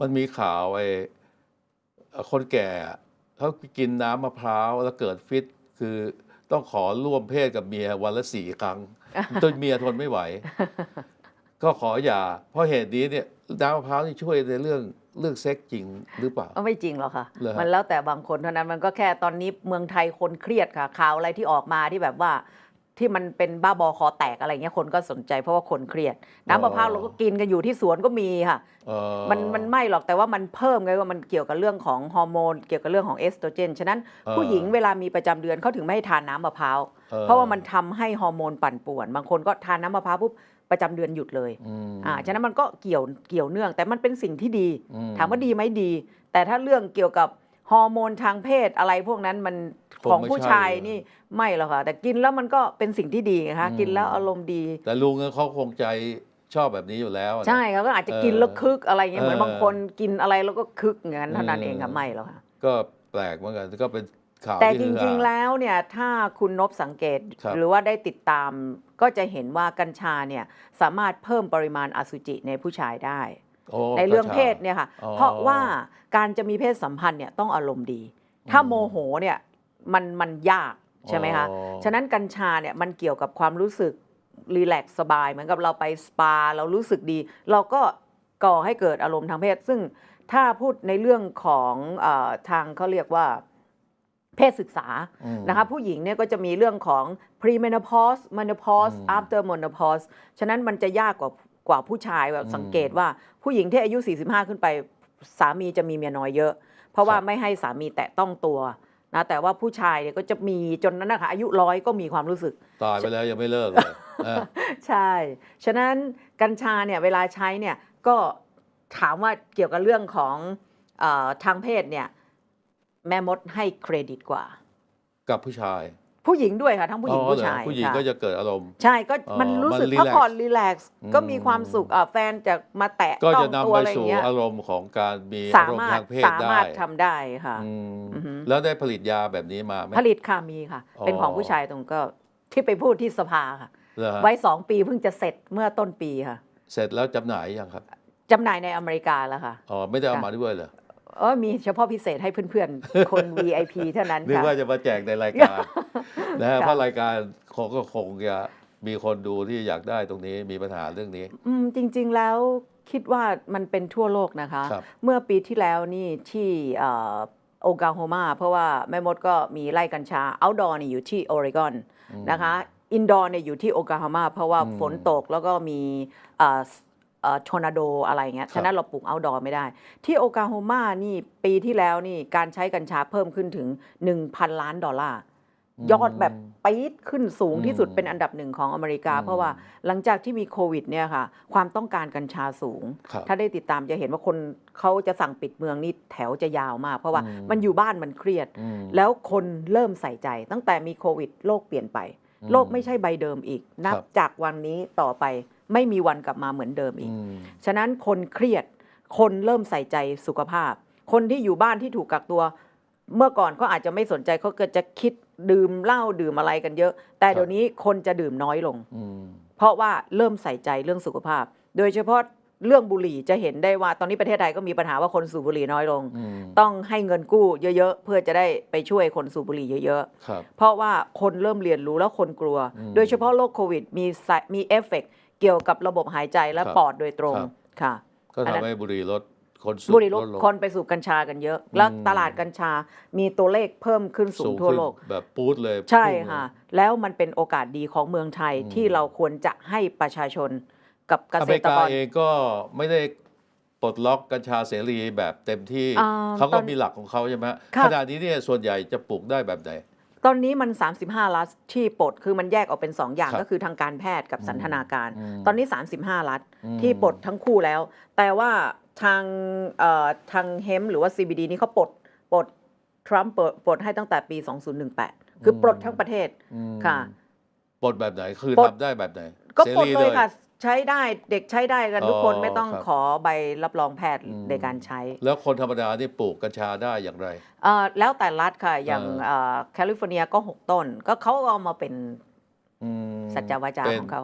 มันมีข่าวไอ้เอ่อคนแก่อะเขากินน้ำมะพร้าวแล้วเกิดฟิต คือต้องขอร่วมเพศกับเมียวันละสี่ครั้งจนเมียทนไม่ไหว ก็ขออย่า เพราะเหตุนี้เนี่ยน้ำมะพร้าวนี่ช่วยในเรื่องเรื่องเซ็กจริงหรือเปล่าก็ไม่จริงหรอกค่ะ เหรอฮะ มันแล้วแต่บางคนเท่านั้นมันก็แค่ตอนนี้เมืองไทยคนเครียดค่ะข่าวอะไรที่ออกมาที่แบบว่า ที่มันเป็นบ้าบอคอแตกอะไรเงี้ยคนก็สนใจเพราะว่าคนเครียด น้ำมะพร้าวเราก็กินกันอยู่ที่สวนก็มีค่ะเอ่อมันมันไม่หรอกแต่ว่ามันเพิ่มไงว่ามันเกี่ยวกับเรื่องของฮอร์โมนเกี่ยวกับเรื่องของเอสโตรเจนฉะนั้นเออผู้หญิงเวลามีประจำเดือนเขาถึงไม่ให้ทานน้ำมะพร้าวออเพราะว่ามันทำให้ฮอร์โมนปั่นป่วน บางคนก็ทานน้ำมะพร้าวปุ๊บประจำเดือนหยุดเลยอืมอ่าฉะนั้นมันก็เกี่ยวเกี่ยวเนื่อง แต่มันเป็นสิ่งที่ดีอืมถามว่าดีไหมดี แต่ถ้าเรื่องเกี่ยวกับ ฮอร์โมนทางเพศอะไรพวกนั้นมันคงของไม่ผู้ใช่ชายเลยนี่ไม่หรอกค่ะ แต่กินแล้วมันก็เป็นสิ่งที่ดีไงคะอืมกินแล้วอารมณ์ดี แต่ลุงเขาคงใจชอบแบบนี้อยู่แล้วนะ ใช่ครับก็อาจจะกินเออแล้วคึกอะไรเงี้ยเหมือนเออบางคนกินอะไรแล้วก็คึกอย่างนั้นเท่านั้นอืมเองค่ะไม่หรอกค่ะ ก็แปลกเหมือนกันก็เป็นข่าวแต่ที่จฮือริงฮาๆแล้วเนี่ยถ้าคุณนบสังเกตครับ หรือว่าได้ติดตามก็จะเห็นว่ากัญชาเนี่ยสามารถเพิ่มปริมาณอสุจิในผู้ชายได้โอ้ ในเรื่องกะชาเพศเนี่ยค่ะอ๋อเพราะว่าการจะมีเพศสัมพันธ์เนี่ยต้องอารมณ์ดี ถ้าโมโหเนี่ยมันมันยากใช่ไหมคะอ๋อฉะนั้นกัญชาเนี่ยมันเกี่ยวกับความรู้สึกรีแลกซ์สบาย เหมือนกับเราไปสปา เรารู้สึกดี เราก็ก่อให้เกิดอารมณ์ทางเพศ ซึ่งถ้าพูดในเรื่องของเออทางเขาเรียกว่าเพศศึกษาอืมนะคะผู้หญิงเนี่ยก็จะมีเรื่องของ premenopause menopause อืม after menopause ฉะนั้นมันจะยากกว่า กว่าผู้ชายแบบอืมสังเกตว่าผู้หญิงที่อายุ 45 ขึ้นไปสามีจะมีเมียน้อยเยอะ เพราะว่าครับไม่ให้สามีแตะต้องตัวนะแต่ว่าผู้ชายเนี่ยก็จะมีจนนั้นนะคะอายุร้อยก็มีความรู้สึก ตายไปแล้วยังไม่เลิกเลยเออใช่ ฉะนั้นกัญชาเนี่ยเวลาใช้เนี่ยก็ถามว่าเกี่ยวกับเรื่องของเออทางเพศเนี่ยแม่มดให้เครดิตกว่า กับผู้ชาย ผู้หญิงด้วยค่ะ ทั้งผู้หญิงอ๋อผู้เหรอชายผู้หญิงค่ะก็จะเกิดอารมณ์ ใช่ก็อ๋อมันรู้สึกมันพักผ่อน relax รีแลกซ์อืมก็มีความสุขอะแฟนจะมาแตะก็ต้อจะงนำตัวไปอะไรอย่าสู่งเงี้ยอารมณ์ของการมีสาอารมณ์มารถทางเพศสาได้มารถทำได้ค่ะอืมอือฮึแล้วได้ผลิตยาแบบนี้มาไหมผลิตค่ะมีค่ะอ๋อเป็นของผู้ชายตรงก็ที่ไปพูดที่สภาค่ะเหรอฮะไว้สองปีเพิ่งจะเสร็จเมื่อต้นปีค่ะ เสร็จแล้วจำหน่ายยังครับจำหน่ายในอเมริกาแล้วค่ะอ๋อไม่ได้เอาค่ะมาด้วยเหรอ เออมีเฉพาะพิเศษให้เพื่อนๆ คน VIP เท่านั้นนึกค่ะ ว่าจะมาแจกในรายการนะฮะค่ะเพราะรายการคงก็คงจะมีคนดูที่อยากได้ตรงนี้มีปัญหาเรื่องนี้ อืมจริงๆแล้วคิดว่ามันเป็นทั่วโลกนะคะ ครับเมื่อปีที่แล้วนี่ที่โอกาโฮมา เพราะว่าแม่มดก็มีไร่กัญชา outdoor นี่อยู่ที่โอเรกอนอืมนะคะ อินดอร์เนี่ยอยู่ที่โอกาโฮมา เพราะว่าอืม ฝนตกแล้วก็มี ทอร์นาโดอะไรเงี้ยครับฉะนั้นเราปลูก outdoor ไม่ได้ ที่โอกาโฮมานี่ปีที่แล้วนี่การใช้กัญชาเพิ่มขึ้นถึง 1,000 ล้านดอลลาร์ ยอดแบบปี๊ดขึ้นสูงที่สุดอืมเป็นอันดับหนึ่งของอเมริกาอืมเพราะว่าหลังจากที่มีโควิดเนี่ยค่ะ ความต้องการกัญชาสูงครับถ้าได้ติดตามจะเห็นว่าคนเขาจะสั่งปิดเมืองนี่แถวจะยาวมาก เพราะว่าอืมมันอยู่บ้านมันเครียดอืมแล้วคนเริ่มใส่ใจ ตั้งแต่มีโควิดโลกเปลี่ยนไปอืมโลกไม่ใช่ใบเดิมอีก นับครับจากวันนี้ต่อไป ไม่มีวันกลับมาเหมือนเดิมอีกอืมฉะนั้นคนเครียด คนเริ่มใส่ใจสุขภาพ คนที่อยู่บ้านที่ถูกกักตัว เมื่อก่อนเขาอาจจะไม่สนใจเขาก็จะคิดดื่มเหล้าดื่มอะไรกันเยอะ แต่เดี๋ยวนี้คนจะดื่มน้อยลงอืมเพราะว่าเริ่มใส่ใจเรื่องสุขภาพ โดยเฉพาะเรื่องบุหรี่จะเห็นได้ว่าตอนนี้ประเทศไทยก็มีปัญหาว่าคนสูบบุหรี่น้อยลงอืมต้องให้เงินกู้เยอะๆ เพื่อจะได้ไปช่วยคนสูบบุหรี่เยอะครับๆเพราะว่าคนเริ่มเรียนรู้แล้วคนกลัวอืมโดยเฉพาะโรคโควิดมีสายมีเอฟเฟก เกี่ยวกับระบบหายใจและครับปอดโดยตรงครับ ค่ะ ก็อันนั้ทำน ให้บุหรี่ลดคนสูบบุหรี่ลดลงคนไปสูบกัญชากันเยอะ แล้วอืมตลาดกัญชามีตัวเลขเพิ่มขึ้นสูงทั่วโลกขึ้นแบบปูดเลยใช่พุ่งเลย ค่ะ แล้วมันเป็นโอกาสดีของเมืองไทยอืม ที่เราควรจะให้ประชาชนกับเกอษเมริตรกากร เองก็ไม่ได้ปลดล็อกกัญชาเสรีแบบเต็มที่ อ่าเขาตก็อนมีหลักของเขาใช่ไหมค่ะ ขณะนี้เนี่ยส่วนใหญ่จะปลูกได้แบบไหน ตอนนี้มัน 35 รัฐที่ปลดคือมันแยกออกเป็น 2 อย่างครับก็คือทางการแพทย์กับสันทนาการ อืมตอนนี้ 35 รัฐอืม ที่ปลดทั้งคู่แล้ว แต่ว่าทางเอ่อทางเฮมหรือว่า CBD นี่เขาปลดปลดทรัมป์ปลดปลดให้ตั้งแต่ปี 2018 คือปลดทั้งประเทศ อืมค่ะปลดแบบไหน คือปลด ทำได้แบบไหนก็เสปลดรีเลยค่ะ ใช้ได้เด็กใช้ได้กันทุกคนอ๋อไม่ต้องครับ ขอใบรับรองแพทย์อืมในการใช้แล้วคนธรรมดานี่ปลูกกัญชาได้อย่างไร เอ่อแล้วแต่รัฐค่ะ อย่างเออแคลิฟอร์เนียก็ 6 ต้น ก็เขาก็เอามาเป็นอืมสัจจาวาจาเป็นของเขา